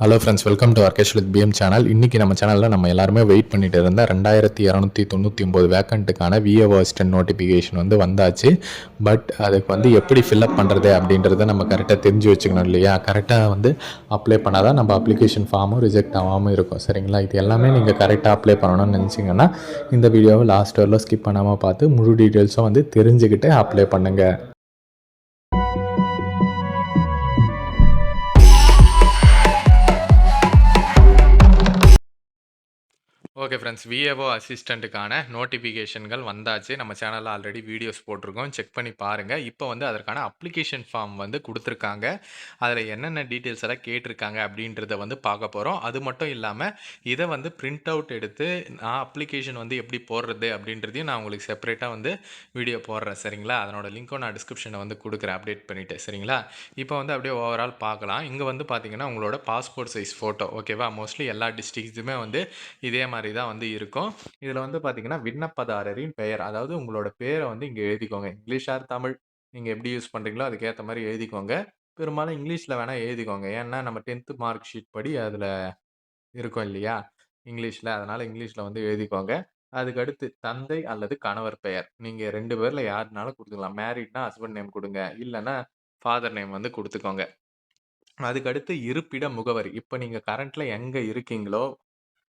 Hello friends welcome to Arkesh with PM channel இன்றைக்கி நம்ம சேனலில் நம்ம எல்லாருமே வெயிட் பண்ணிட்டு இருந்த ரெண்டாயிரத்தி இரநூத்தி தொண்ணூற்றி ஒம்பது வேக்கண்ட்டுக்கான விஏஓ அசிஸ்டன்ட் நோட்டிஃபிகேஷன் வந்து வந்தாச்சு. பட் அதுக்கு வந்து எப்படி ஃபில்அப் பண்ணுறது அப்படின்றத நம்ம கரெக்டாக தெரிஞ்சு வச்சுக்கணும் இல்லையா? கரெக்டாக வந்து அப்ளை பண்ணால் தான் நம்ம அப்ளிகேஷன் ஃபார்மும் ரிஜெக்ட் ஆகாமல் இருக்கும். சரிங்களா? இது எல்லாமே நீங்கள் கரெக்டாக அப்ளை பண்ணணும்னு நினச்சிங்கன்னா இந்த வீடியோவை லாஸ்ட் வரல ஸ்கிப் பண்ணாமல் பார்த்து முழு டீட்டெயில்ஸும் வந்து தெரிஞ்சுக்கிட்டு அப்ளை பண்ணுங்கள் ஓகே ஃப்ரெண்ட்ஸ் விஏஓ அசிஸ்டண்ட்டுக்கான நோட்டிஃபிகேஷன்கள் வந்தாச்சு. நம்ம சேனலில் ஆல்ரெடி வீடியோஸ் போட்டிருக்கோம். செக் பண்ணி பாருங்கள் இப்போ வந்து அதற்கான அப்ளிகேஷன் ஃபார்ம் வந்து கொடுத்துருக்காங்க. அதில் என்னென்ன டீட்டெயில்ஸ் எல்லாம் கேட்டிருக்காங்க அப்படின்றத வந்து பார்க்க போகிறோம் அது மட்டும் இல்லாமல் இதை வந்து பிரிண்ட் அவுட் எடுத்து நான் அப்ளிகேஷன் வந்து எப்படி போடுறது அப்படின்றதையும் நான் உங்களுக்கு செப்பரேட்டாக வந்து வீடியோ போடுறேன். சரிங்களா? அதனோட லிங்க்கும் நான் டிஸ்கிரிப்ஷனை வந்து கொடுக்குறேன். அப்டேட் பண்ணிவிட்டு சரிங்களா? இப்போ வந்து அப்படியே ஓவரால் பார்க்கலாம். இங்கே வந்து பார்த்தீங்கன்னா உங்களோட பாஸ்போர்ட் சைஸ் ஃபோட்டோ ஓகேவா மோஸ்ட்லி எல்லா டிஸ்ட்ரிக்ஸுமே வந்து இதே மாதிரி தான் வந்து இருக்கும். இதில் வந்து பார்த்தீங்கன்னா விண்ணப்பதாரரின் பெயர் அதாவது உங்களோட பேரை வந்து இங்கே எழுதிக்கோங்க. இங்கிலீஷ் ஆர் தமிழ் நீங்கள் எப்படி யூஸ் பண்ணுறீங்களோ அதுக்கேற்ற மாதிரி எழுதிக்கோங்க. பெரும்பாலும் இங்கிலீஷில் வேணால் எழுதிக்கோங்க. ஏன்னா நம்ம டென்த்து மார்க் ஷீட் படி அதில் இருக்கும் இல்லையா? இங்கிலீஷில். அதனால் இங்கிலீஷில் வந்து எழுதிக்கோங்க. அதுக்கடுத்து தந்தை அல்லது கணவர் பெயர். நீங்கள் ரெண்டு பேரில் யாருனாலும் கொடுத்துக்கலாம். மேரிட்னா ஹஸ்பண்ட் நேம் கொடுங்க. இல்லைன்னா ஃபாதர் நேம் வந்து கொடுத்துக்கோங்க. அதுக்கடுத்து இருப்பிட முகவரி. இப்போ நீங்கள் கரண்ட்டில் எங்கே இருக்கீங்களோ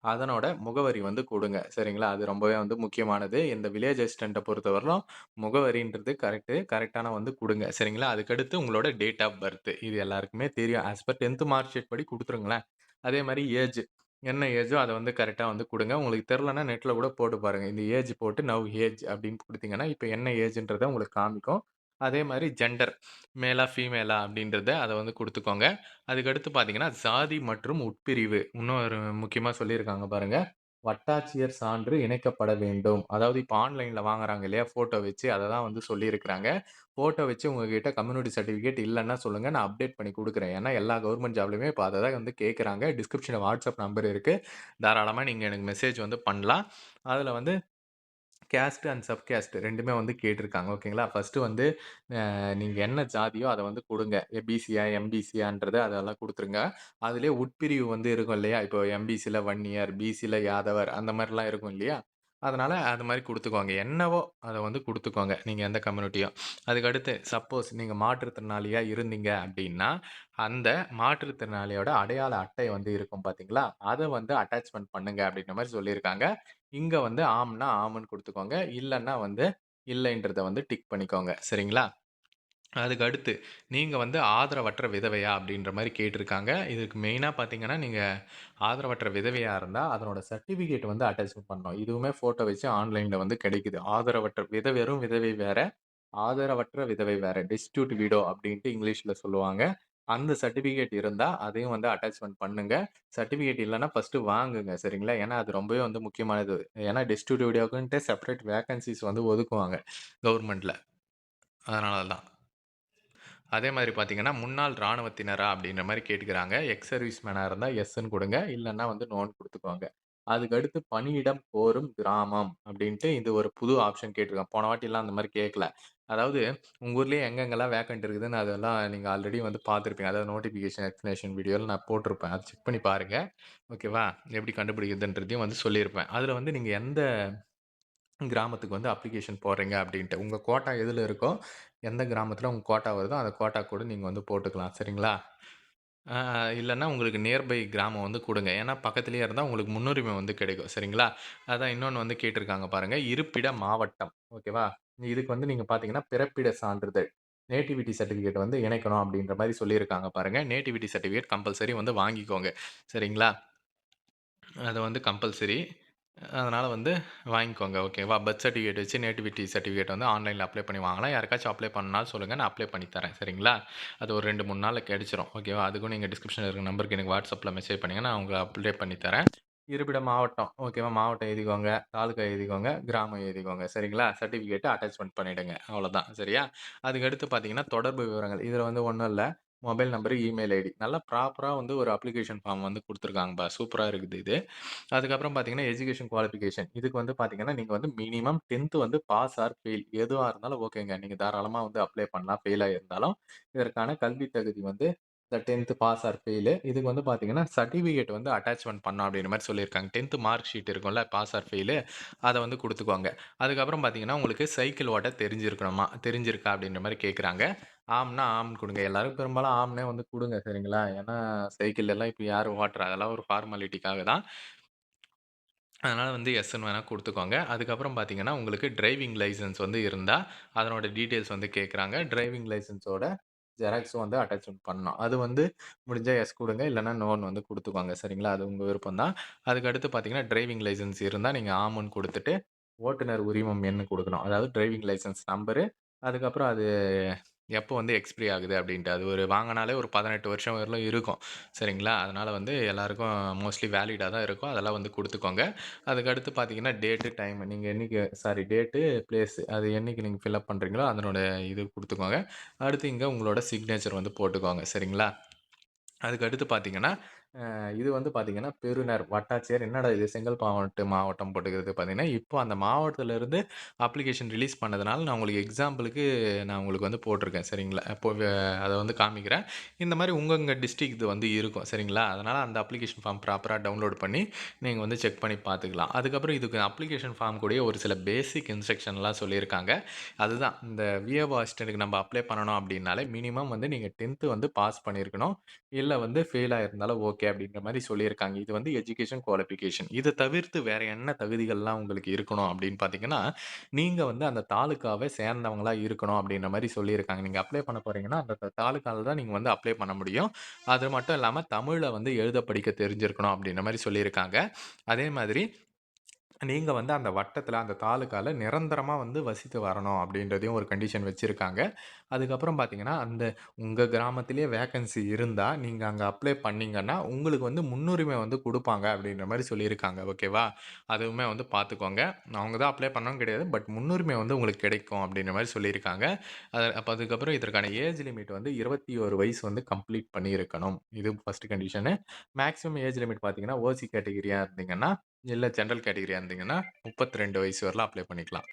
அதனோட முகவரி வந்து கொடுங்க. சரிங்களா? அது ரொம்பவே வந்து முக்கியமானது. இந்த வில்லேஜ் அசிஸ்டண்ட்டை பொறுத்தவரையிலும் முகவரின்றது கரெக்டு கரெக்டான வந்து கொடுங்க. சரிங்களா? அதுக்கடுத்து உங்களோட டேட் ஆஃப் பர்த் இது எல்லாருக்குமே தெரியும். As per tenth mark sheet படி கொடுத்துருங்களேன். அதே மாதிரி ஏஜ் என்ன ஏஜோ அதை வந்து கரெக்டாக வந்து கொடுங்க. உங்களுக்கு தெரிலனா நெட்டில் கூட போட்டு பாருங்கள் இந்த ஏஜ் போட்டு நவ் ஏஜ் அப்படின்னு கொடுத்தீங்கன்னா இப்போ என்ன ஏஜ்ன்றதை உங்களுக்கு காமிக்கும். அதே மாதிரி ஜெண்டர் மேலா ஃபீமேலா அப்படின்றத அதை வந்து கொடுத்துக்கோங்க. அதுக்கடுத்து பார்த்தீங்கன்னா ஜாதி மற்றும் உட்பிரிவு. இன்னொரு முக்கியமாக சொல்லியிருக்காங்க பாருங்கள் வட்டாட்சியர் சான்று இணைக்கப்பட வேண்டும். அதாவது இப்போ ஆன்லைனில் வாங்குறாங்க இல்லையா ஃபோட்டோ வச்சு அதை தான் வந்து சொல்லியிருக்கிறாங்க. ஃபோட்டோ வச்சு உங்ககிட்ட கம்யூனிட்டி சர்டிஃபிகேட் இல்லைன்னா சொல்லுங்கள் நான் அப்டேட் பண்ணி கொடுக்குறேன். ஏன்னா எல்லா கவர்மெண்ட் ஜாப்லையுமே இப்போ அதை தான் வந்து கேட்குறாங்க டிஸ்கிரிப்ஷனில் வாட்ஸ்அப் நம்பர் இருக்குது தாராளமாக நீங்கள் எனக்கு மெசேஜ் வந்து பண்ணலாம். அதில் வந்து கேஸ்ட் அண்ட் சப் கேஸ்ட் ரெண்டுமே வந்து கேட்டிருக்காங்க ஓகேங்களா? ஃபஸ்ட்டு வந்து நீங்கள் என்ன ஜாதியோ அதை வந்து கொடுங்க. பிசியா எம்பிசியான்றது அதெல்லாம் கொடுத்துருங்க. அதுலேயே உட்பிரிவு வந்து இருக்கும் இல்லையா? இப்போ எம்பிசியில் ஒன் இயர் பிசியில் யாதவர் அந்த மாதிரிலாம் இருக்கும் இல்லையா? அதனால் அது மாதிரி கொடுத்துக்கோங்க என்னவோ அதை வந்து கொடுத்துக்கோங்க நீங்கள் எந்த கம்யூனிட்டியோ. அதுக்கடுத்து சப்போஸ் நீங்கள் மாற்றுத்திறனாளியாக இருந்தீங்க அப்படின்னா அந்த மாற்றுத்திறனாளியோட அடையாள அட்டை வந்து இருக்கும் பார்த்தீங்களா? அதை வந்து அட்டாச்மெண்ட் பண்ணுங்க அப்படின்ற மாதிரி சொல்லியிருக்காங்க. இங்கே வந்து ஆம்னா ஆமுன்னு கொடுத்துக்கோங்க. இல்லைன்னா வந்து இல்லைன்றத வந்து டிக் பண்ணிக்கோங்க. சரிங்களா? அதுக்கு அடுத்து நீங்கள் வந்து ஆதரவற்ற விதவையா அப்படின்ற மாதிரி கேட்டிருக்காங்க. இதுக்கு மெயினாக பார்த்தீங்கன்னா நீங்கள் ஆதரவற்ற விதவையாக இருந்தால் அதனோட சர்டிஃபிகேட் வந்து அட்டாச்மெண்ட் பண்ணணும். இதுவுமே ஃபோட்டோ வச்சு ஆன்லைனில் வந்து கிடைக்குது. ஆதரவற்ற விதவெறும் விதவை வேற ஆதரவற்ற விதவை வேற. டிஸ்ட்யூட் வீடோ அப்படின்ட்டு இங்கிலீஷில் சொல்லுவாங்க. அந்த சர்டிஃபிகேட் இருந்தால் அதையும் வந்து அட்டாச்மெண்ட் பண்ணுங்க. சர்டிஃபிகேட் இல்லைன்னா ஃபஸ்ட்டு வாங்குங்க சரிங்களா? ஏன்னா அது ரொம்பவே வந்து முக்கியமானது. ஏன்னா டிஸ்ட்யூட் வீடியோக்குன்ட்டு செப்பரேட் வேகன்சிஸ் வந்து ஒதுக்குவாங்க கவர்மெண்ட்டில் அதனால தான் அதே மாதிரி பார்த்தீங்கன்னா முன்னாள் இராணுவத்தினரா அப்படின்ற மாதிரி கேட்டுக்கிறாங்க. எக்ஸ் சர்வீஸ் மேனாக இருந்தால் எஸ்ன்னு கொடுங்க. இல்லைன்னா வந்து நோன் கொடுத்துக்கோங்க அதுக்கு அடுத்து பணியிடம் கோரும் கிராமம் அப்படின்ட்டு இது ஒரு புது ஆப்ஷன் கேட்டிருக்கேன் போன வாட்டிலாம் அந்த மாதிரி கேட்கல அதாவது உங்கள் ஊர்லேயே எங்கெங்கெல்லாம் வேக்கண்ட் இருக்குதுன்னு அதெல்லாம் நீங்கள் ஆல்ரெடி வந்து பார்த்துருப்பீங்க. அதாவது நோட்டிஃபிகேஷன் எக்ஸ்பிளேஷன் வீடியோவில் நான் போட்டிருப்பேன். அதை செக் பண்ணி பாருங்கள் ஓகேவா எப்படி கண்டுபிடிக்குதுன்றதையும் வந்து சொல்லியிருப்பேன். அதில் வந்து நீங்கள் எந்த கிராமத்துக்கு வந்து அப்ளிகேஷன் போடுறீங்க அப்படின்ட்டு உங்கள் கோட்டா எதில் இருக்கோ எந்த கிராமத்தில் உங்கள் கோட்டா வருதோ அந்த கோட்டா கூட நீங்கள் வந்து போட்டுக்கலாம். சரிங்களா? இல்லைன்னா உங்களுக்கு நியர்பை கிராமம் வந்து கொடுங்க. ஏன்னா பக்கத்துலேயே இருந்தால் உங்களுக்கு முன்னுரிமை வந்து கிடைக்கும். சரிங்களா? அதான் இன்னொன்று வந்து கேட்டிருக்காங்க பாருங்கள் இருப்பிட மாவட்டம். ஓகேவா? இதுக்கு வந்து நீங்கள் பார்த்தீங்கன்னா பிறப்பிட சான்றிதழ் நேட்டிவிட்டி சர்டிஃபிகேட் வந்து இணைக்கணும் அப்படின்ற மாதிரி சொல்லியிருக்காங்க பாருங்கள் நேட்டிவிட்டி சர்டிஃபிகேட் கம்பல்சரி வந்து வாங்கிக்கோங்க. சரிங்களா? அது வந்து கம்பல்சரி. அதனால் வந்து வாங்கிக்கோங்க. ஓகேவா பர்த் சர்டிஃபிகேட் வச்சு நேட்டிவிட்டி சர்டிஃபிகேட் வந்து ஆன்லைனில் அப்ளை பண்ணி வாங்கலாம். யாருக்காச்சும் அப்ளை பண்ணாலும் சொல்லுங்கள் நான் அப்ளை பண்ணி தரேன். சரிங்களா? அது ஒரு ரெண்டு மூணு நாளில் கிடச்சிரும். ஓகேவா அதுக்கும் நீங்கள் டிஸ்கிரிப்ஷனில் இருக்க நம்பருக்கு எனக்கு வாட்ஸ்அப்பில் மெசேஜ் பண்ணுங்கள் நான் உங்களை அப்ளை பண்ணி தரேன். இருப்பிட மாவட்டம். ஓகேவா மாவட்டம் எழுதிக்கோங்க. தாலுக்கா எழுதிக்கோங்க. கிராமம் எழுதிக்கோங்க. சரிங்களா? சர்டிஃபிகேட்டை அட்டாச்மெண்ட் பண்ணிவிடுங்க அவ்வளோதான் சரியா? அதுக்கடுத்து பார்த்தீங்கன்னா தொடர்பு விவரங்கள். இதில் வந்து ஒன்றும் இல்லை. Mobile number, email ID. நல்லா ப்ராப்பரா வந்து ஒரு அப்ளிகேஷன் ஃபார்ம் வந்து குடுத்துருக்காங்கப்பா. சூப்பரா இருக்குது இது. அதுக்கப்புறம் பார்த்தீங்கன்னா, எஜுகேஷன் குவாலிஃபிகேஷன். இதுக்கு வந்து பார்த்தீங்கன்னா, நீங்க வந்து மினிமம் 10த் வந்து பாஸ் ஆர் ஃபெயில் எதுவா இருந்தாலும் ஓகேங்க. நீங்க தாராளமா வந்து அப்ளை பண்ணலாம். ஃபெயிலாக இருந்தாலும் இதற்கான கல்வி தகுதி வந்து இந்த 10த் பாஸ் ஆர் ஃபெயிலு. இதுக்கு வந்து பார்த்தீங்கன்னா, சர்டிஃபிகேட் வந்து அட்டாச்மெண்ட் பண்ணோம் அப்படின்ற மாதிரி சொல்லியிருக்காங்க. 10த் மார்க் ஷீட் இருக்கும்ல, பாஸ் ஆர் ஃபெயிலு அதை வந்து கொடுத்துக்குவாங்க அதுக்கப்புறம் பார்த்தீங்கன்னா, உங்களுக்கு சைக்கிள் ஓட்ட தெரிஞ்சிருக்கணுமா? தெரிஞ்சிருக்கா? அப்படின்ற மாதிரி கேட்குறாங்க. ஆம்னா ஆம் கொடுங்க எல்லாரும் பெரும்பாலும் ஆம்னே வந்து கொடுங்க சரிங்களா? ஏன்னா சைக்கிள் எல்லாம் இப்போ யார் ஓட்டுறா? அதெல்லாம் ஒரு ஃபார்மாலிட்டிக்காக தான். அதனால் வந்து எஸ்என் வேணால் கொடுத்துக்கோங்க அதுக்கப்புறம் பார்த்தீங்கன்னா, உங்களுக்கு டிரைவிங் லைசென்ஸ் வந்து இருந்தால் அதனோட டீட்டெயில்ஸ் வந்து கேட்குறாங்க. டிரைவிங் லைசென்ஸோட ஜெராக்ஸும் வந்து அட்டாச்மெண்ட் பண்ணணும். அது வந்து முடிஞ்சால் எஸ் கொடுங்க இல்லைனா நோன் வந்து கொடுத்துக்கோங்க சரிங்களா? அது உங்கள் விருப்பம் தான். அதுக்கடுத்து பார்த்தீங்கன்னா, டிரைவிங் லைசன்ஸ் இருந்தால் நீங்கள் ஆம்ன்னு கொடுத்துட்டு ஓட்டுநர் உரிமம் எண் கொடுக்கணும் அதாவது டிரைவிங் லைசென்ஸ் நம்பரு, அதுக்கப்புறம் அது எப்போ வந்து எக்ஸ்பிரி ஆகுது அப்படின்ட்டு. அது ஒரு வாங்கினாலே ஒரு 18 வருஷம் வரலும் இருக்கும். சரிங்களா? அதனால வந்து எல்லாருக்கும் மோஸ்ட்லி வேலிடா தான் இருக்கும். அதெல்லாம் வந்து குடுத்துக்கோங்க. அதுக்கடுத்து பார்த்தீங்கன்னா, டேட்டு, டைமு நீங்க என்னைக்கு சாரி டேட்டு, பிளேஸ் அது என்னைக்கு நீங்க ஃபில் அப் பண்றீங்களோ, அதனோட இது குடுத்துக்கோங்க. அடுத்து இங்க உங்களோட சிக்னேச்சர் வந்து போட்டுக்கோங்க. சரிங்களா? அதுக்கடுத்து பார்த்தீங்கன்னா, இது வந்து பார்த்தீங்கன்னா, பெறுநர், வட்டாட்சியர் என்னடா இது செங்கல்பாட்டு மாவட்டம் போட்டுக்கிறது பார்த்தீங்கன்னா, இப்போ அந்த மாவட்டத்திலிருந்து அப்ளிகேஷன் ரிலீஸ் பண்ணதுனால, நான் உங்களுக்கு எக்ஸாம்பிளுக்கு நான் உங்களுக்கு வந்து போட்டிருக்கேன். சரிங்களா? இப்போ வ அத வந்து காமிக்கிறேன். இந்த மாரி உங்க டிஸ்ட்ரிக்ட் இது வந்து இருக்கும். சரிங்களா? அதனால அந்த அப்ளிகேஷன் ஃபார்ம் ப்ராப்பரா டவுன்லோட் பண்ணி, நீங்க வந்து செக் பண்ணி பார்த்துக்கலாம். அதுக்கப்புறம் இதுக்கு அப்ளிகேஷன் ஃபார்ம் கூடயே ஒரு சில பேசிக் இன்ஸ்ட்ரக்ஷன்லாம் சொல்லியிருக்காங்க. அதுதான் இந்த விஏஓ அசிஸ்டன்ட்க்கு நம்ம அப்ளை பண்ணணும் அப்படின்னாலே, மினிமம் வந்து நீங்க 10த் வந்து பாஸ் பண்ணியிருக்கணும். இல்ல வந்து ஃபெயில் ஆயிருந்தாலும் ஓகே ஓகே அப்படின்ற மாதிரி சொல்லியிருக்காங்க. இது வந்து எஜுகேஷன் குவாலிஃபிகேஷன். இத தவிர்த்து வேற என்ன தகுதிகள்லாம் உங்களுக்கு இருக்கணும் அப்படின்னு பார்த்தீங்கன்னா, நீங்க வந்து அந்த தாலுகாவ சேர்ந்தவங்களா இருக்கணும் அப்படின்ற மாரி சொல்லியிருக்காங்க. நீங்க அப்ளை பண்ண போறீங்கன்னா, அந்த த தாலுகால தான் நீங்க வந்து அப்ளை பண்ண முடியும். அது மட்டும் இல்லாம தமிழ்ல வந்து எழுத படிக்க தெரிஞ்சிருக்கணும் அப்படின்ற மாரி சொல்லியிருக்காங்க. அதே மாதிரி நீங்க வந்து அந்த வட்டத்தில் அந்த தாலுகால நிரந்தரமா வந்து வசித்து வரணும் அப்படின்றதையும் ஒரு கண்டிஷன் வச்சிருக்காங்க. அதுக்கப்புறம் பார்த்தீங்கன்னா, அந்த உங்க கிராமத்திலேயே வேக்கன்சி இருந்தா, நீங்க அங்க அப்ளை பண்ணீங்கன்னா, உங்களுக்கு வந்து முன்னுரிமை வந்து குடுப்பாங்க அப்படின்ற மாரி சொல்லியிருக்காங்க. ஓகேவா? அதுவுமே வந்து பார்த்துக்கோங்க. அவங்க தான் அப்ளை பண்ணணும்னு கிடையாது. பட் முன்னுரிமை வந்து உங்களுக்கு கிடைக்கும் அப்படின்ற மாரி சொல்லியிருக்காங்க. அது அப்ப அதுக்கப்புறம் இதற்கான ஏஜ் லிமிட் வந்து 21 வயசு வந்து கம்ப்ளீட் பண்ணியிருக்கணும். இது first condition. Maximum age limit பார்த்தீங்கன்னா, ஓசி கேட்டகிரியாக இருந்தீங்கன்னா, இல்ல ஜெனரல் கேட்டகரியா இருந்தீங்கன்னா, 32 வயசு வரலாம் அப்ளை பண்ணிக்கலாம்.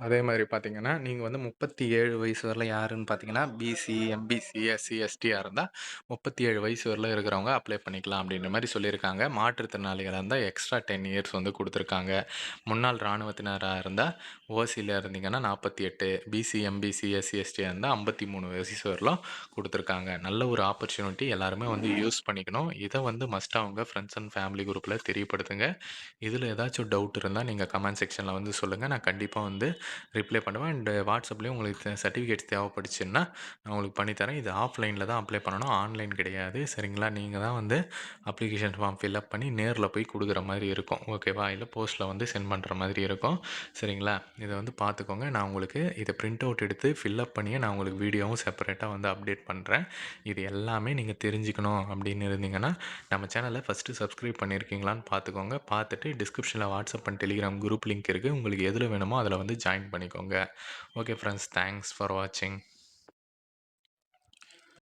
அதே மாரி பார்த்தீங்கன்னா, நீங்க வந்து 37 வயசு வரல யாருன்னு பார்த்தீங்கன்னா, பிசி, எம்பிசி, எஸ்சி, எஸ்டியா இருந்தா 37 வயசு வரல இருக்கிறவங்க அப்ளை பண்ணிக்கலாம் அப்படின்ற மாரி சொல்லியிருக்காங்க. மாற்றுத்திறனாளிகளா இருந்தா எக்ஸ்ட்ரா 10 இயர்ஸ் வந்து குடுத்துருக்காங்க. முன்னாள் ராணுவத்தினரா இருந்தா ஓசில இருந்தீங்கன்னா 48, பிசி, எம்பிசி, எஸ்சி, எஸ்டியா இருந்தா 53 வயசு வரலும் குடுத்துருக்காங்க. நல்ல ஒரு ஆப்பர்ச்சுனிட்டி எல்லாருமே வந்து யூஸ் பண்ணிக்கணும். இத வந்து மஸ்ட்டா உங்க ஃப்ரெண்ட்ஸ் அண்ட் ஃபேமிலி குரூப்ல தெரியப்படுத்துங்க. இதுல ஏதாச்சும் டவுட் இருந்தா நீங்க கமெண்ட் செக்ஷன்ல வந்து சொல்லுங்க. நான் கண்டிப்பா வந்து ரிப்ளை பண்ணுவேன். அண்டு வாட்ஸ்அப்லேயும் உங்களுக்கு சர்டிஃபிகேட்ஸ் தேவைப்பட்டுச்சுன்னா, நான் உங்களுக்கு பண்ணித்தரேன் இது ஆஃப்லைனில் தான் அப்ளை பண்ணணும். ஆன்லைன் கிடையாது. சரிங்களா? நீங்கள் தான் வந்து அப்ளிகேஷன் ஃபார்ம் ஃபில் அப் பண்ணி நேரில் போய் கொடுக்குற மாதிரி இருக்கும். ஓகேவா? இல்லை போஸ்ட்டில் வந்து சென்ட் பண்ணுற மாதிரி இருக்கும். சரிங்களா? இதை வந்து பார்த்துக்கோங்க. நான் உங்களுக்கு இதை பிரிண்ட் அவுட் எடுத்து ஃபில்அப் பண்ணியே நான் உங்களுக்கு வீடியோவும் செப்பரேட்டாக வந்து அப்டேட் பண்ணுறேன் இது எல்லாமே நீங்கள் தெரிஞ்சுக்கணும் அப்படின்னு இருந்தீங்கன்னா, நம்ம சேனலை ஃபஸ்ட்டு சப்ஸ்கிரைப் பண்ணியிருக்கீங்களான்னு பார்த்துக்கோங்க. பார்த்துட்டு டிஸ்கிரிப்ஷனில் WhatsApp and Telegram group link இருக்குது உங்களுக்கு எதில் வேணுமோ அதில் வந்து ஜாயின் பண்ணிக்கோங்க. Okay friends. தேங்க்ஸ் ஃபார் வாட்சிங்.